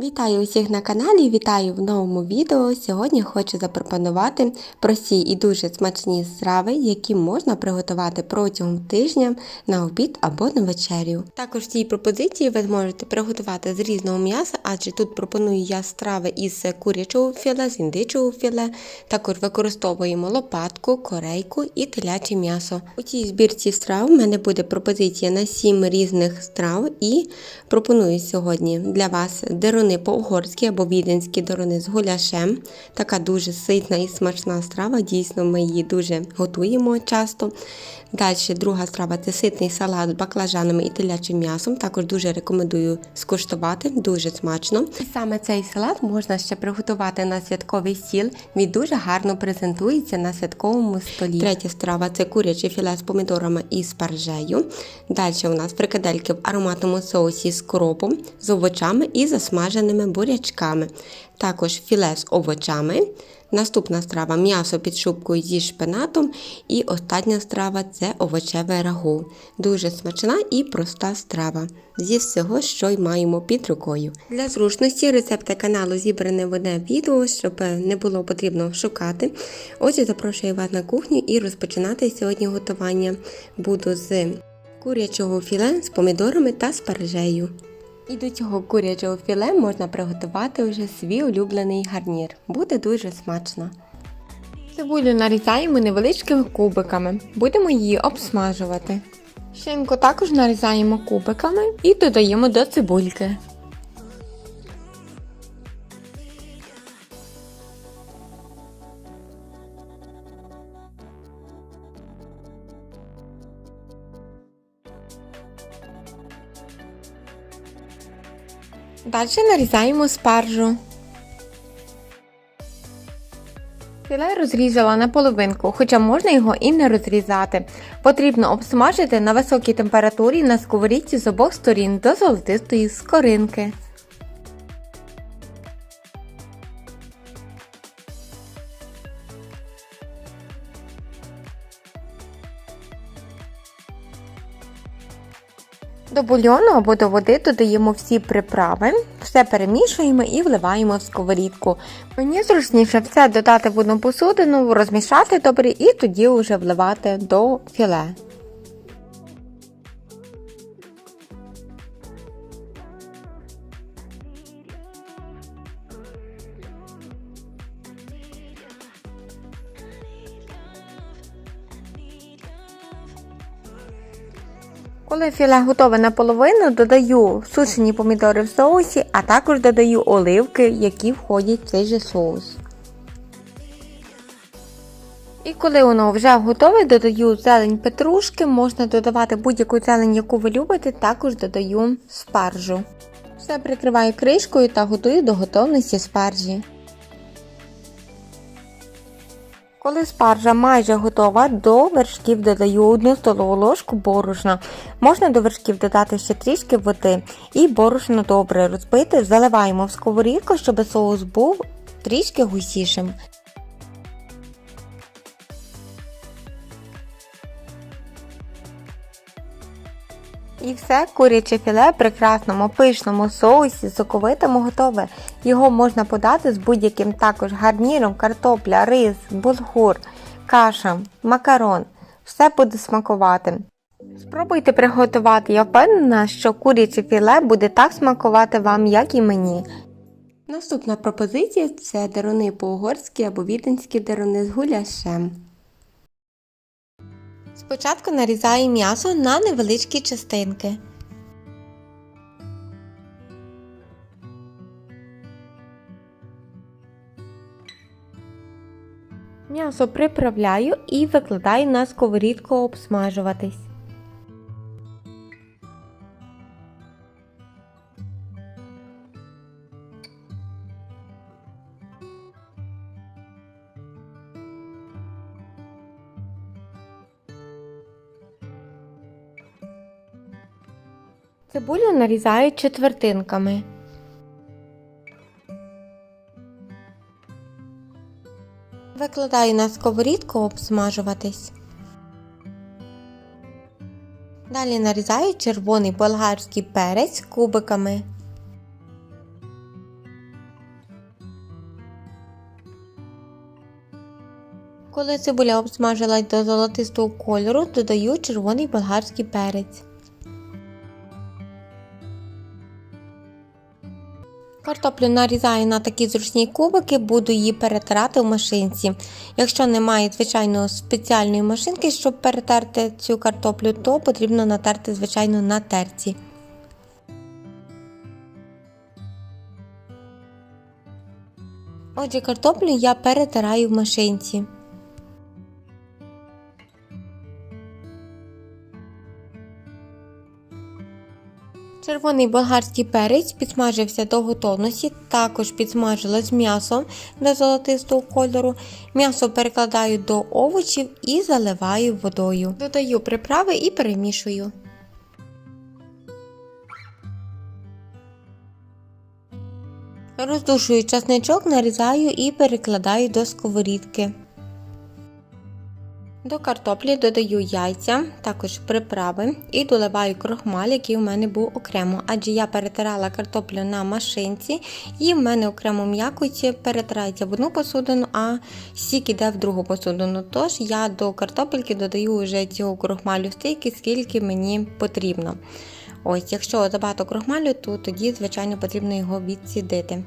Вітаю усіх на каналі, вітаю в новому відео. Сьогодні хочу запропонувати прості і дуже смачні страви, які можна приготувати протягом тижня на обід або на вечерю. Також в цій пропозиції ви зможете приготувати з різного м'яса, адже тут пропоную я страви із курячого філе, з індичого філе. Також використовуємо лопатку, корейку і теляче м'ясо. У цій збірці страв в мене буде пропозиція на 7 різних страв і пропоную сьогодні для вас деруни по-угорськи або віденські деруни з гуляшем. Така дуже ситна і смачна страва. Дійсно, ми її дуже готуємо часто. Далі друга страва це ситний салат з баклажанами і телячим м'ясом. Також дуже рекомендую скуштувати, дуже смачно. І саме цей салат можна ще приготувати на святковий стіл. Він дуже гарно презентується на святковому столі. Третя страва це куряче філе з помідорами і спаржею. Далі у нас фрикадельки в ароматному соусі з кропом, з овочами і засмаженими бурячками. Також філе з овочами. Наступна страва м'ясо під шубкою зі шпинатом. І остання страва це овочеве рагу. Дуже смачна і проста страва. Зі всього, що й маємо під рукою. Для зручності рецепти каналу зібрані в одне відео, щоб не було потрібно шукати. Отже, запрошую вас на кухню і розпочинати сьогодні готування. Буду з курячого філе з помідорами та спаржею. І до цього курячого філе можна приготувати вже свій улюблений гарнір. Буде дуже смачно. Цибулю нарізаємо невеличкими кубиками. Будемо її обсмажувати. Шинку також нарізаємо кубиками і додаємо до цибульки. Далі нарізаємо спаржу. Філе розрізала на половинку, хоча можна його і не розрізати. Потрібно обсмажити на високій температурі на сковорідці з обох сторін до золотистої скоринки. До бульйону або до води додаємо всі приправи, все перемішуємо і вливаємо в сковорідку. Мені зручніше все додати в одну посудину, розмішати добре і тоді вже вливати до філе. Коли філе готове наполовину, додаю сушені помідори в соусі, а також додаю оливки, які входять в цей же соус. І коли воно вже готове, додаю зелень петрушки, можна додавати будь-яку зелень, яку ви любите, також додаю спаржу. Все прикриваю кришкою та готую до готовності спаржі. Коли спаржа майже готова, до вершків додаю 1 столову ложку борошна. Можна до вершків додати ще трішки води і борошно добре розбити, заливаємо в сковорідку, щоб соус був трішки густішим. І все куряче філе в прекрасному пишному соусі соковитому готове. Його можна подати з будь-яким також гарніром, картопля, рис, булгур, каша, макарон. Все буде смакувати. Спробуйте приготувати, я впевнена, що куряче філе буде так смакувати вам, як і мені. Наступна пропозиція це деруни по-угорськи або віденські деруни з гуляшем. Спочатку нарізаю м'ясо на невеличкі частинки. М'ясо приправляю і викладаю на сковорідку обсмажуватись. Цибулю нарізаю четвертинками. Викладаю на сковорідку обсмажуватись. Далі нарізаю червоний болгарський перець кубиками. Коли цибуля обсмажилась до золотистого кольору, додаю червоний болгарський перець. Картоплю нарізаю на такі зручні кубики, буду її перетирати в машинці. Якщо немає звичайно спеціальної машинки, щоб перетерти цю картоплю, то потрібно натерти звичайно на терці. Отже, картоплю я перетираю в машинці. Червоний болгарський перець підсмажився до готовності, також підсмажилось м'ясо до золотистого кольору. М'ясо перекладаю до овочів і заливаю водою. Додаю приправи і перемішую. Роздушую часничок, нарізаю і перекладаю до сковорідки. До картоплі додаю яйця, також приправи і доливаю крохмаль, який у мене був окремо, адже я перетирала картоплю на машинці, і в мене окремо м'якоті перетирається в одну посудину, а сік іде в другу посудину. Тож я до картопельки додаю вже цього крохмалю стільки, скільки мені потрібно. Ось, якщо забагато крохмалю, то тоді, звичайно, потрібно його відсідити.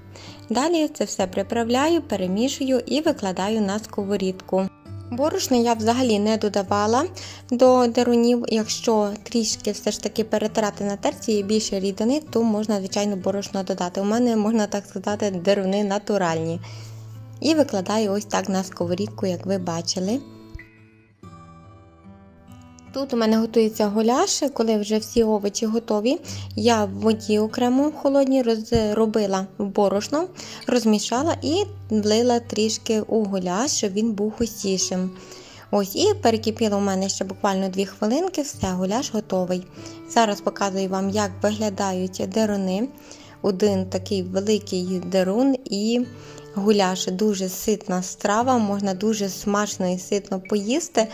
Далі це все приправляю, перемішую і викладаю на сковорідку. Борошно я взагалі не додавала до дерунів. Якщо трішки все ж таки перетирати на терці і більше рідини, то можна, звичайно, борошно додати. У мене, можна так сказати, деруни натуральні. І викладаю ось так на сковорідку, як ви бачили. Тут у мене готується гуляш, коли вже всі овочі готові. Я в воді окремо холодній розробила борошно, розмішала і влила трішки у гуляш, щоб він був густішим. Ось, і перекипіло у мене ще буквально 2 хвилинки, все, гуляш готовий. Зараз показую вам, як виглядають деруни. Один такий великий дерун і гуляш дуже ситна страва, можна дуже смачно і ситно поїсти.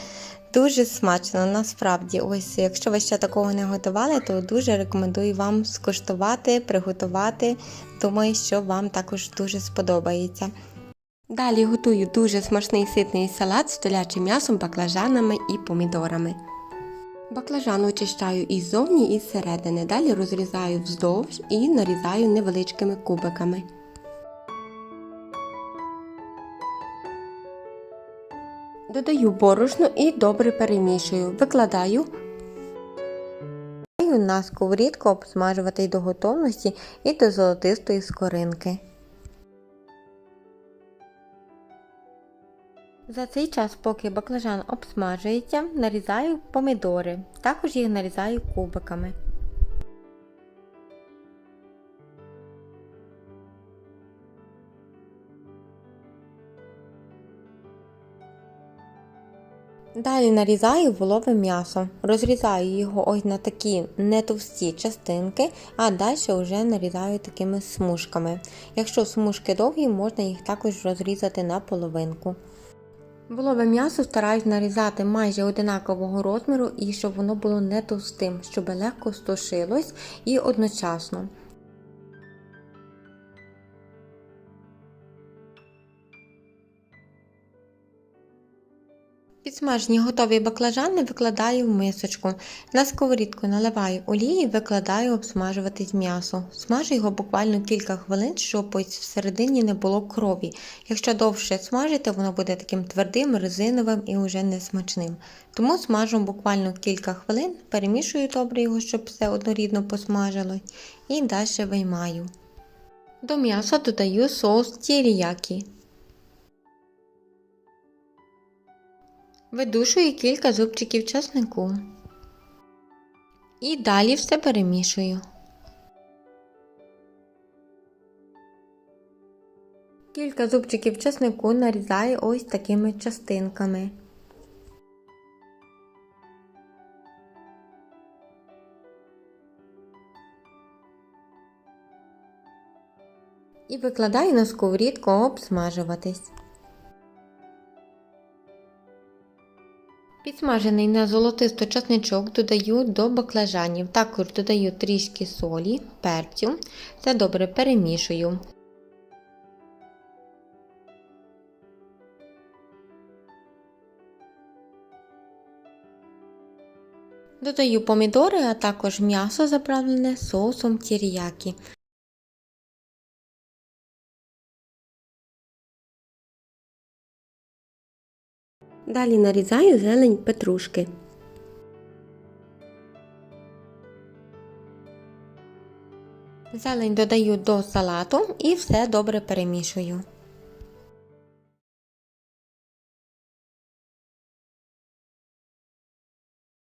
Дуже смачно, насправді. Ось, якщо ви ще такого не готували, то дуже рекомендую вам скуштувати, приготувати. Думаю, що вам також дуже сподобається. Далі готую дуже смачний ситний салат з телячим м'ясом, баклажанами і помідорами. Баклажан очищаю і ззовні, і зсередини. Далі розрізаю вздовж і нарізаю невеличкими кубиками. Додаю борошно і добре перемішую. Викладаю на сковорідку обсмажувати до готовності і до золотистої скоринки. За цей час, поки баклажан обсмажується, нарізаю помідори. Також їх нарізаю кубиками. Далі нарізаю волове м'ясо, розрізаю його ось на такі не товсті частинки, а далі вже нарізаю такими смужками. Якщо смужки довгі, можна їх також розрізати на половинку. Волове м'ясо стараюсь нарізати майже одинакового розміру і щоб воно було не товстим, щоб легко стошилось і одночасно. Підсмажені готові баклажани викладаю в мисочку. На сковорідку наливаю олії викладаю обсмажуватись м'ясо. Смажу його буквально кілька хвилин, щоб всередині не було крові. Якщо довше смажити, воно буде таким твердим, резиновим і вже несмачним. Тому смажу буквально кілька хвилин, перемішую добре його, щоб все однорідно посмажилось, і далі виймаю. До м'яса додаю соус тіріякі. Видушую кілька зубчиків часнику. І далі все перемішую. Кілька зубчиків часнику нарізаю ось такими частинками. І викладаю на сковорідку обсмажуватись. Підсмажений на золотисто часничок додаю до баклажанів. Також додаю трішки солі, перцю Це добре перемішую. Додаю помідори, а також м'ясо заправлене соусом тір'які. Далі нарізаю зелень петрушки. Зелень додаю до салату і все добре перемішую.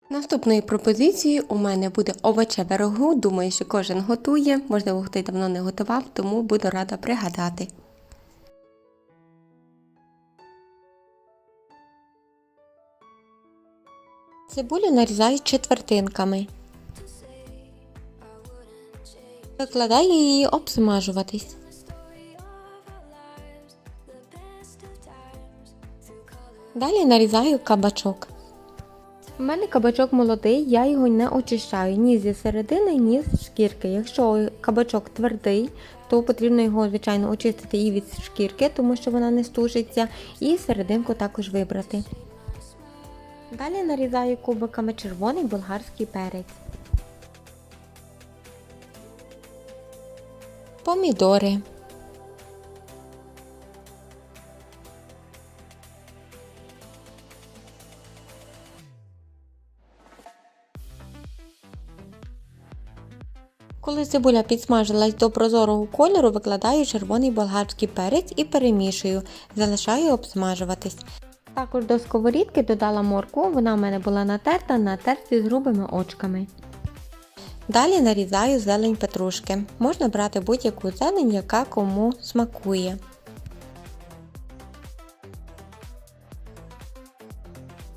Наступною пропозицією у мене буде овочеве рагу. Думаю, що кожен готує. Можливо, хто давно не готував, тому буду рада пригадати. Цибулю нарізаю четвертинками. Викладаю її обсмажуватись. Далі нарізаю кабачок. У мене кабачок молодий, я його не очищаю ні зі середини, ні з шкірки. Якщо кабачок твердий, то потрібно його, звичайно, очистити і від шкірки, тому що вона не стужиться, і серединку також вибрати. Далі нарізаю кубиками червоний болгарський перець. Помідори. Коли цибуля підсмажилась до прозорого кольору, викладаю червоний болгарський перець і перемішую, залишаю обсмажуватись. Також до сковорідки додала моркву, вона в мене була натерта на терці з грубими очками. Далі нарізаю зелень петрушки. Можна брати будь-яку зелень, яка кому смакує.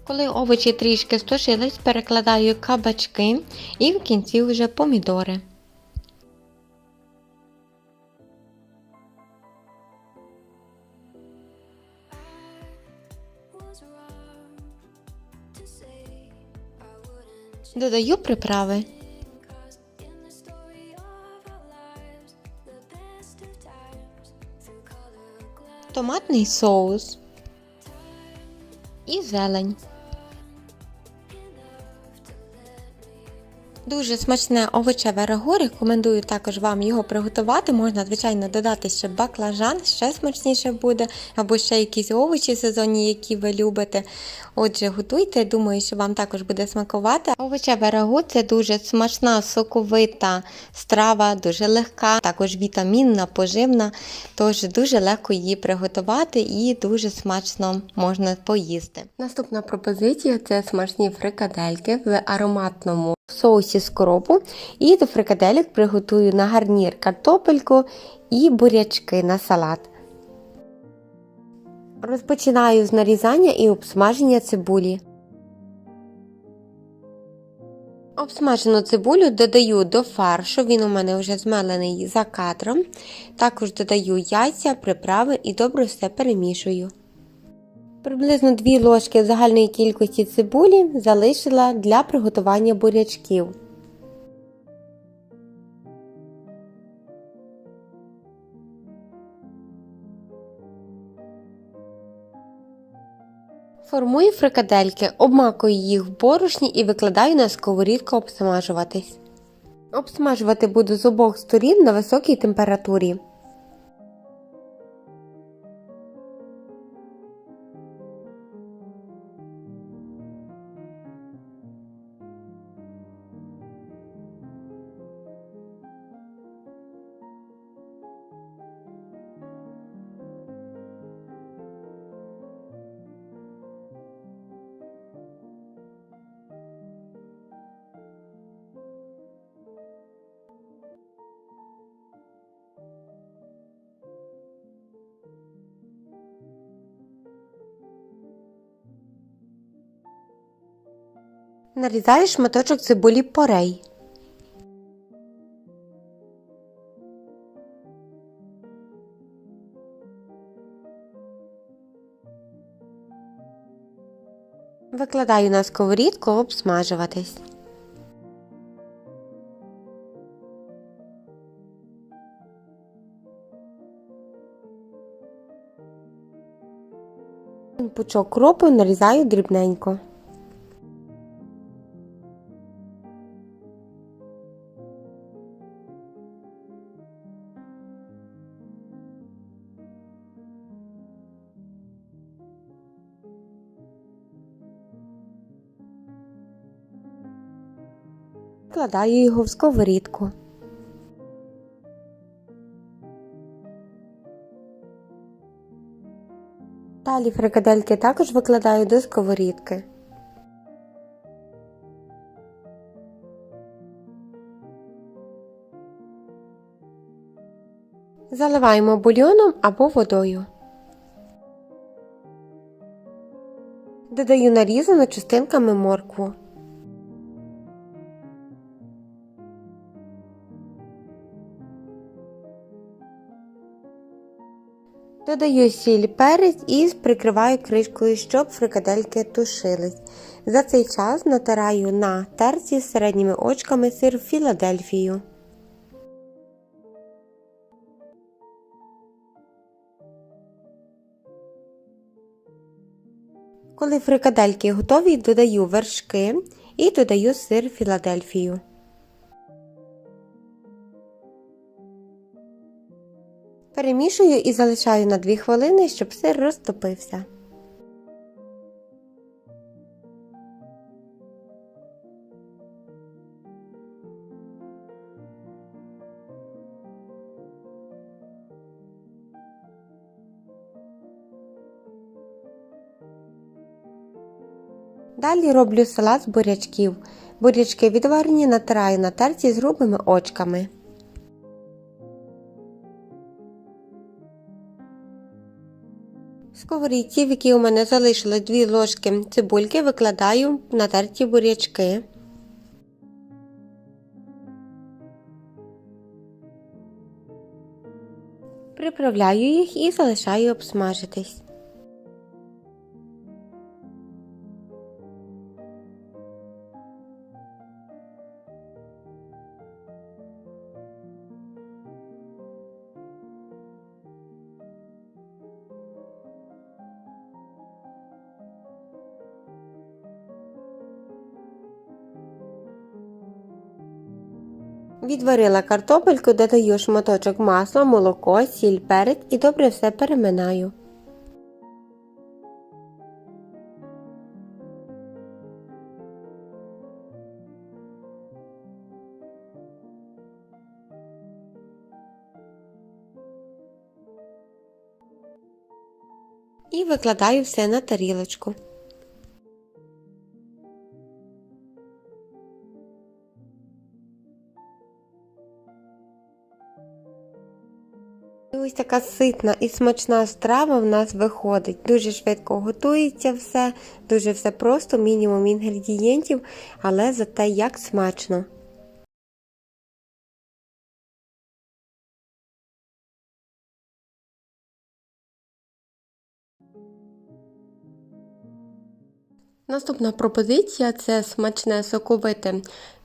Коли овочі трішки стушились, перекладаю кабачки і в кінці вже помідори. Додаю приправи. Томатний соус і зелень. Дуже смачне овочеве рагу, рекомендую також вам його приготувати. Можна, звичайно, додати ще баклажан, ще смачніше буде, або ще якісь овочі сезонні, які ви любите. Отже, готуйте, думаю, що вам також буде смакувати. Овочеве рагу це дуже смачна, соковита страва, дуже легка, також вітамінна, поживна, тож дуже легко її приготувати і дуже смачно можна поїсти. Наступна пропозиція це смачні фрикадельки в ароматному соусі з кропу. І до фрикаделек приготую на гарнір картопельку і бурячки на салат. Розпочинаю з нарізання і обсмаження цибулі. Обсмажену цибулю додаю до фаршу, він у мене вже змелений за кадром. Також додаю яйця, приправи і добре все перемішую. Приблизно 2 ложки загальної кількості цибулі залишила для приготування бурячків. Формую фрикадельки, обмакую їх в борошні і викладаю на сковорідку обсмажуватись. Обсмажувати буду з обох сторін на високій температурі. Нарізаю шматочок цибулі порей. Викладаю на сковорідку обсмажуватись. Пучок кропу нарізаю дрібненько. Викладаю його в сковорідку. Далі фрикадельки також викладаю до сковорідки. Заливаємо бульйоном або водою. Додаю нарізану частинками моркву. Додаю сіль перець і прикриваю кришкою, щоб фрикадельки тушились. За цей час натираю на терці з середніми очками сир Філадельфію. Коли фрикадельки готові, додаю вершки і додаю сир Філадельфію. Перемішую і залишаю на 2 хвилини, щоб сир розтопився. Далі роблю салат з бурячків. Бурячки відварені натираю на терці з грубими очками. Сковорідці, в якій у мене залишилось 2 ложки цибульки, викладаю натерті бурячки. Приправляю їх і залишаю обсмажитись. Відварила картопельку, додаю шматочок масла, молоко, сіль, перець і добре все переминаю. І викладаю все на тарілочку. Така ситна і смачна страва в нас виходить. Дуже швидко готується все, дуже все просто, мінімум інгредієнтів, але зате як смачно. Наступна пропозиція це смачне соковите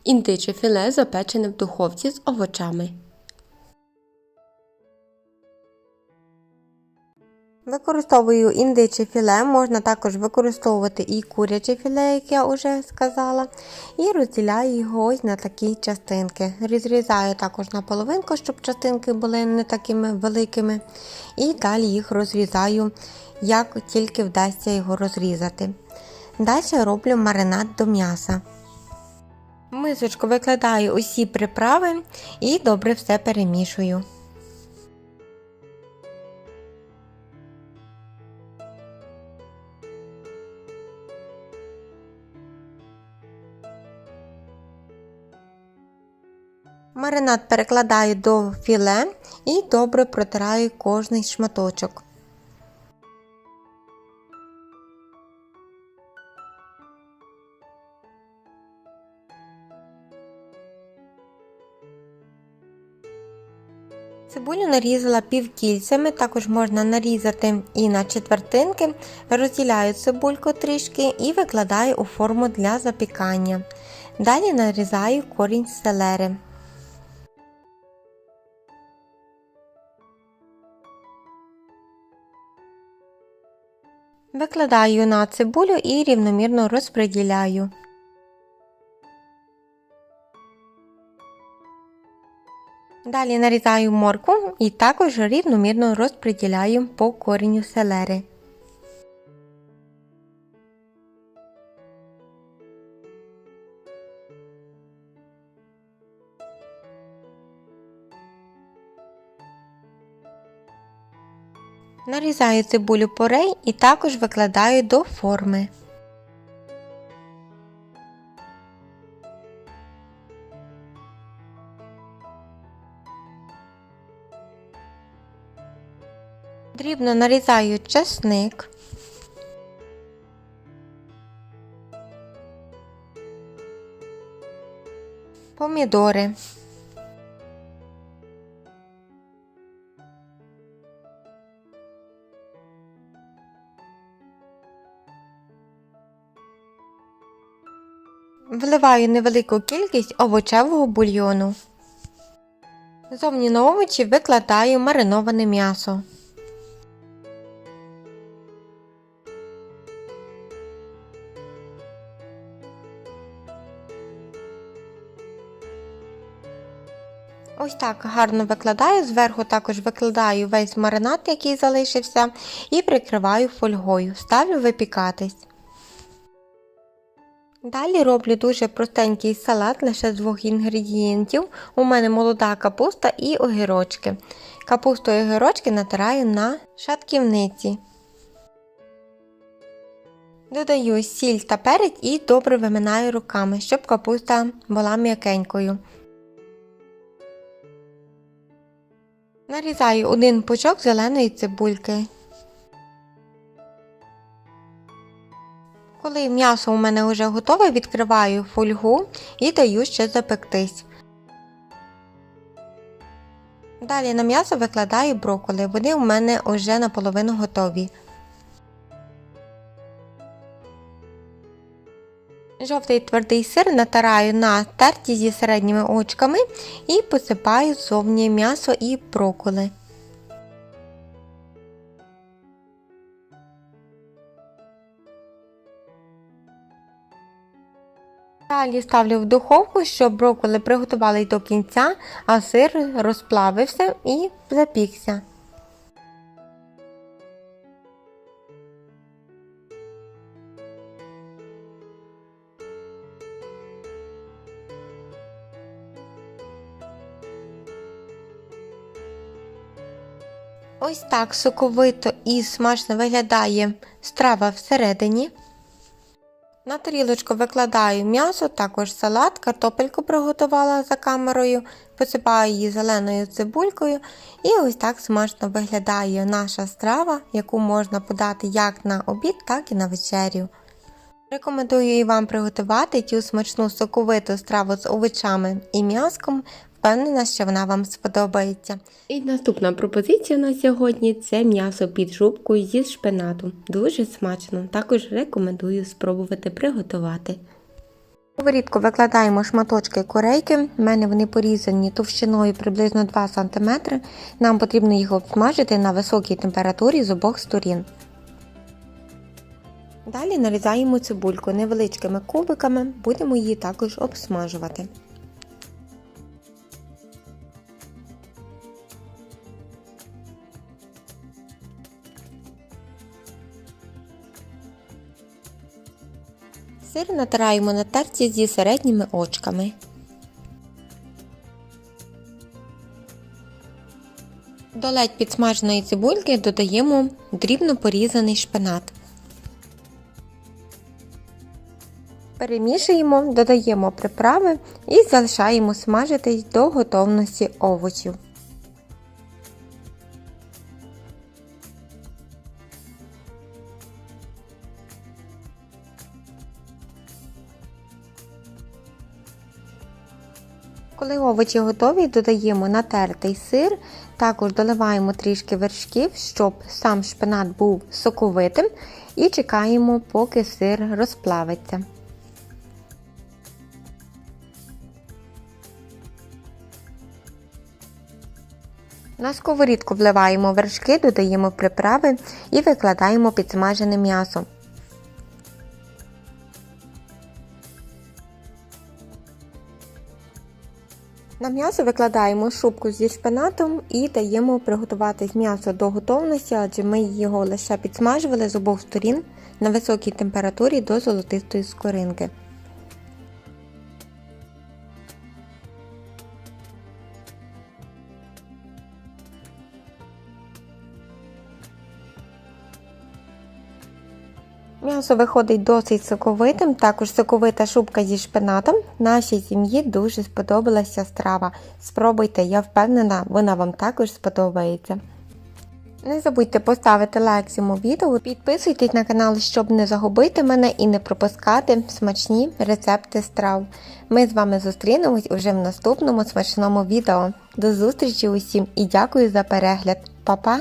індиче філе, запечене в духовці з овочами. Використовую індиче філе, можна також використовувати і куряче філе, як я вже сказала, і розділяю його ось на такі частинки. Розрізаю також на половинку, щоб частинки були не такими великими. І далі їх розрізаю, як тільки вдасться його розрізати. Далі роблю маринад до м'яса. Мисочку викладаю усі приправи і добре все перемішую. Маринад перекладаю до філе і добре протираю кожний шматочок. Цибулю нарізала півкільцями, також можна нарізати і на четвертинки. Розділяю цибульку трішки і викладаю у форму для запікання. Далі нарізаю корінь селери. Викладаю на цибулю і рівномірно розподіляю. Далі нарізаю моркву і також рівномірно розподіляю по коренню селери. Нарізаю цибулю порей і також викладаю до форми. Дрібно нарізаю чесник. Помідори. Вливаю невелику кількість овочевого бульйону. Зовні на овочі викладаю мариноване м'ясо. Ось так гарно викладаю, зверху також викладаю весь маринад, який залишився, і прикриваю фольгою. Ставлю випікатись. Далі роблю дуже простенький салат лише з двох інгредієнтів. У мене молода капуста і огірочки. Капусту і огірочки натираю на шатківниці. Додаю сіль та перець і добре виминаю руками, щоб капуста була м'якенькою. Нарізаю один пучок зеленої цибульки. Коли м'ясо у мене вже готове, відкриваю фольгу і даю ще запектись. Далі на м'ясо викладаю брокколи, вони у мене вже наполовину готові. Жовтий твердий сир натираю на терті зі середніми очками і посипаю зовні м'ясо і брокколи. Далі ставлю в духовку, щоб брокколи приготувались до кінця, а сир розплавився і запікся. Ось так соковито і смачно виглядає страва всередині. Тарілочку викладаю м'ясо, також салат, картопельку приготувала за камерою, посипаю її зеленою цибулькою. І ось так смачно виглядає наша страва, яку можна подати як на обід, так і на вечерю. Рекомендую і вам приготувати цю смачну соковиту страву з овочами і м'яском. Впевнена, що вона вам сподобається. І наступна пропозиція на сьогодні це м'ясо під жубкою зі шпинату. Дуже смачно. Також рекомендую спробувати приготувати. У викладаємо шматочки корейки. У мене вони порізані товщиною приблизно 2 см. Нам потрібно їх обсмажити на високій температурі з обох сторін. Далі нарізаємо цибульку невеличкими кубиками, будемо її також обсмажувати. Сир натираємо на терці зі середніми очками. До ледь підсмаженої цибульки додаємо дрібно порізаний шпинат. Перемішуємо, додаємо приправи і залишаємо смажитись до готовності овочів. Коли овочі готові, додаємо натертий сир, також доливаємо трішки вершків, щоб сам шпинат був соковитим, і чекаємо, поки сир розплавиться. На сковорідку вливаємо вершки, додаємо приправи і викладаємо підсмажене м'ясо. На м'ясо викладаємо шубку зі шпинатом і даємо приготувати м'ясо до готовності, адже ми його лише підсмажували з обох сторін на високій температурі до золотистої скоринки. М'ясо виходить досить соковитим, також соковита шубка зі шпинатом. Нашій сім'ї дуже сподобалася страва. Спробуйте, я впевнена, вона вам також сподобається. Не забудьте поставити лайк цьому відео, підписуйтесь на канал, щоб не загубити мене і не пропускати смачні рецепти страв. Ми з вами зустрінемось уже в наступному смачному відео. До зустрічі усім і дякую за перегляд. Па-па!